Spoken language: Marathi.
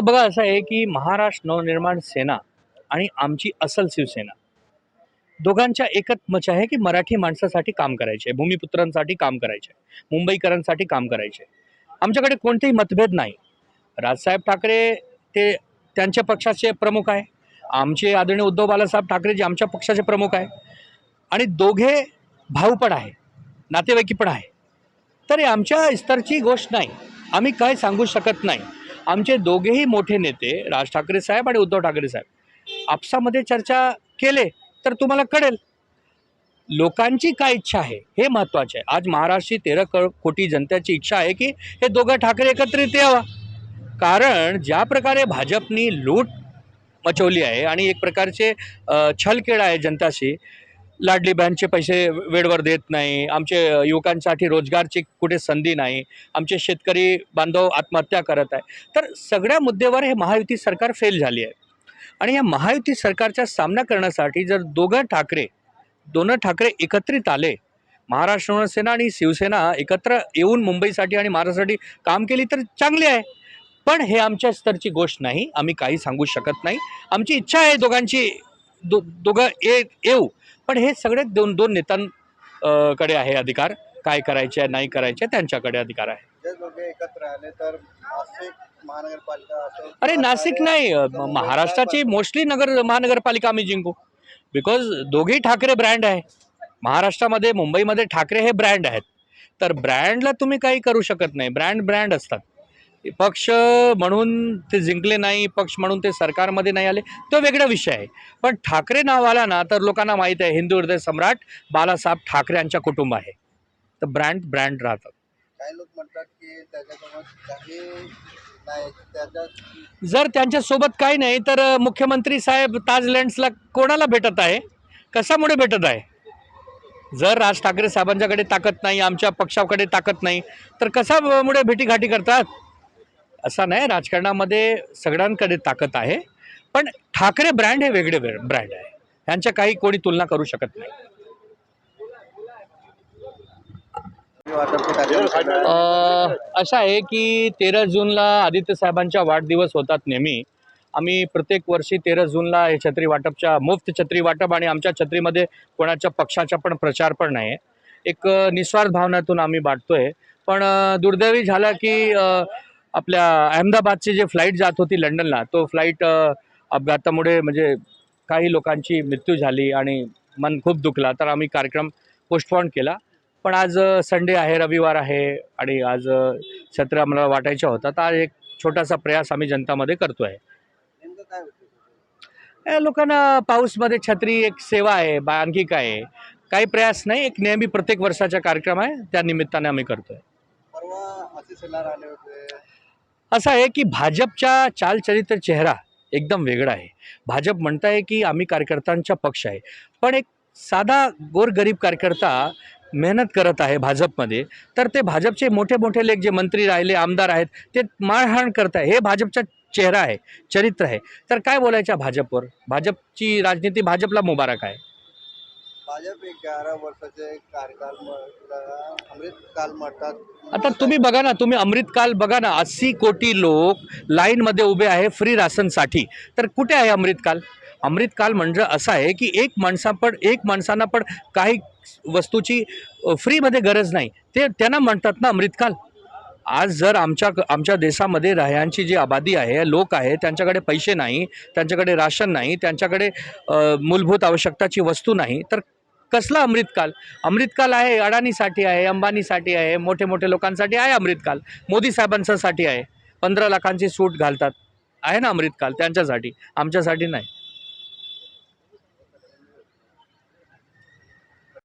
बघा असं आहे की महाराष्ट्र नवनिर्माण सेना आणि आमची असल शिवसेना दोघांच्या एकच मच आहे की मराठी माणसासाठी काम करायचे भूमिपुत्रांसाठी काम करायचे मुंबईकरांसाठी काम करायचे. आमच्याकडे कोणतेही मतभेद नाही. राजसाहेब ठाकरे ते त्यांच्या पक्षाचे प्रमुख आहे. आमचे आदरणीय उद्धव बालासाहेब ठाकरे जे आमच्या पक्षाचे प्रमुख आहे. आणि दोघे भाऊ पण आहे नातेवाईकी पण आहे. तर आमच्या स्तरची गोष्ट नाही. आम्ही काय सांगू शकत नाही. आमचे दोघेही मोठे नेते राज ठाकरे साहेब आणि उद्धव ठाकरे साहेब. आपसामध्ये चर्चा केले तर तुम्हाला कळेल. लोकांची काय इच्छा आहे हे महत्त्वाचे आहे. आज महाराष्ट्राची तेरा क कोटी जनतेची इच्छा आहे की हे दोघं ठाकरे एकत्रित यावा. कारण ज्या प्रकारे भाजपनी लूट मचवली आहे आणि एक प्रकारचे छलखेळ आहे जनताशी लाडली बँडचे पैसे वेळेवर देत नाही. आमचे युवकांसाठी रोजगारची कुठे संधी नाही. आमचे शेतकरी बांधव आत्महत्या करत आहे. तर सगळ्या मुद्द्यावर हे महायुती सरकार फेल झाली आहे. आणि या महायुती सरकारचा सामना करण्यासाठी जर दोघं ठाकरे दोनं ठाकरे एकत्रित आले महाराष्ट्र नवसेना आणि शिवसेना एकत्र येऊन मुंबईसाठी आणि महाराष्ट्रासाठी काम केली तर चांगली आहे. पण हे आमच्या स्तरची गोष्ट नाही. आम्ही काही सांगू शकत नाही. आमची इच्छा आहे दोघांची दो दोघं ये येऊ. पण हे सगळे दोन दोन नेत्यां अ, कडे आहे अधिकार. काय करायचे आहे, नाही करायचे त्यांच्याकडे अधिकार आहे. एकत्र आले तर महानगरपालिका अरे नाशिक नाही. महाराष्ट्राची मोस्टली नगर महानगरपालिका आम्ही जिंकू. बिकॉज दोघेही ठाकरे ब्रँड आहे. महाराष्ट्रामध्ये मुंबईमध्ये ठाकरे हे ब्रँड आहेत. तर ब्रँडला तुम्ही काही करू शकत नाही. ब्रँड ब्रँड असतात. पक्ष म्हणून ते जिंकले नाही पक्ष म्हणून ते सरकारमध्ये नाही आले तो वेगळा विषय आहे. पण ठाकरे नाव आला ना तर लोकांना माहीत आहे हिंदू हृदय सम्राट बाळासाहेब ठाकरे यांच्या कुटुंब आहे. तर ब्रँड ब्रँड राहतात. काही लोक म्हणतात की जर त्यांच्यासोबत काही नाही तर मुख्यमंत्री साहेब ताज लँड्सला कोणाला भेटत आहे? कशामुळे भेटत आहे? जर राज ठाकरे साहेबांच्याकडे ताकद नाही आमच्या पक्षाकडे ताकद नाही तर कशामुळे भेटीगाठी करतात? असा नाही राजकारणामध्ये सगळ्यांकडे ताकद आहे. पण ठाकरे ब्रँड हे वेगळे ब्रँड आहे. ह्यांच्या काही कोणी तुलना करू शकत नाही. असं आहे की तेरा जूनला आदित्य साहेबांच्या वाढदिवस होतात नेहमी. आम्ही प्रत्येक वर्षी तेरा जूनला हे छत्री वाटपच्या मुफ्त छत्री वाटप आणि आमच्या छत्रीमध्ये कोणाच्या पक्षाचा पण प्रचार पण नाही. एक निस्वार्थ भावनातून आम्ही वाटतोय पण दुर्दैवी झाला की आपल्या अहमदाबादची जे फ्लाईट जात होती लंडनला तो फ्लाईट अपघातामुळे म्हणजे काही लोकांची मृत्यू झाली आणि मन खूप दुखला. तर आम्ही कार्यक्रम पोस्टपॉन केला. पण आज संडे आहे रविवार आहे आणि आज छत्र आम्हाला वाटायचा होता तर आज एक छोटासा प्रयास आम्ही जनतामध्ये करतो आहे या लोकांना पाऊसमध्ये छत्री एक सेवा आहे बा आणखी काय आहे? काही प्रयास नाही एक नेहमी प्रत्येक वर्षाचा कार्यक्रम आहे. त्या निमित्ताने आम्ही करतो आहे असं आहे की भाजपच्या चालचरित्र चेहरा एकदम वेगळा आहे. भाजप म्हणत आहे की आम्ही कार्यकर्त्यांचा पक्ष आहे. पण एक साधा गोरगरीब कार्यकर्ता मेहनत करत आहे भाजपमध्ये. तर ते भाजपचे मोठे मोठे लेख जे मंत्री राहिले आमदार आहेत ते मारहाण करत आहे. हे भाजपचा चेहरा आहे चरित्र आहे. तर काय बोलायचं भाजपवर? भाजपची राजनीती भाजपला मुबारक आहे. भाजप एक ग्यारा वर्षाचे कार्यकाल अमृत काल म्हणतात. आता तुम्ही बघा ना तुम्ही अमृतकाल बघा ना अस्सी कोटी लोक लाईनमध्ये उभे आहे फ्री राशनसाठी. तर कुठे आहे अमृतकाल अमृतकाल म्हणजे असं आहे की एक माणसा पण एक माणसांना पण काही वस्तूची फ्रीमध्ये गरज नाही. ते त्यांना म्हणतात ना अमृतकाल आज जर आमच्या आमच्या देशामध्ये राह्यांची जी आबादी आहे लोक आहे त्यांच्याकडे पैसे नाही त्यांच्याकडे राशन नाही त्यांच्याकडे मूलभूत आवश्यकताची वस्तू नाही तर कसला अमृतकाल? अमृतकाल आहे अडाणीसाठी आहे अंबानीसाठी आहे मोठे मोठे लोकांसाठी आहे अमृतकाल. मोदी साहेबांचासाठी आहे. पंधरा लाखांची सूट घालतात. आहे ना अमृतकाल? त्यांच्यासाठी. आमच्यासाठी नाही.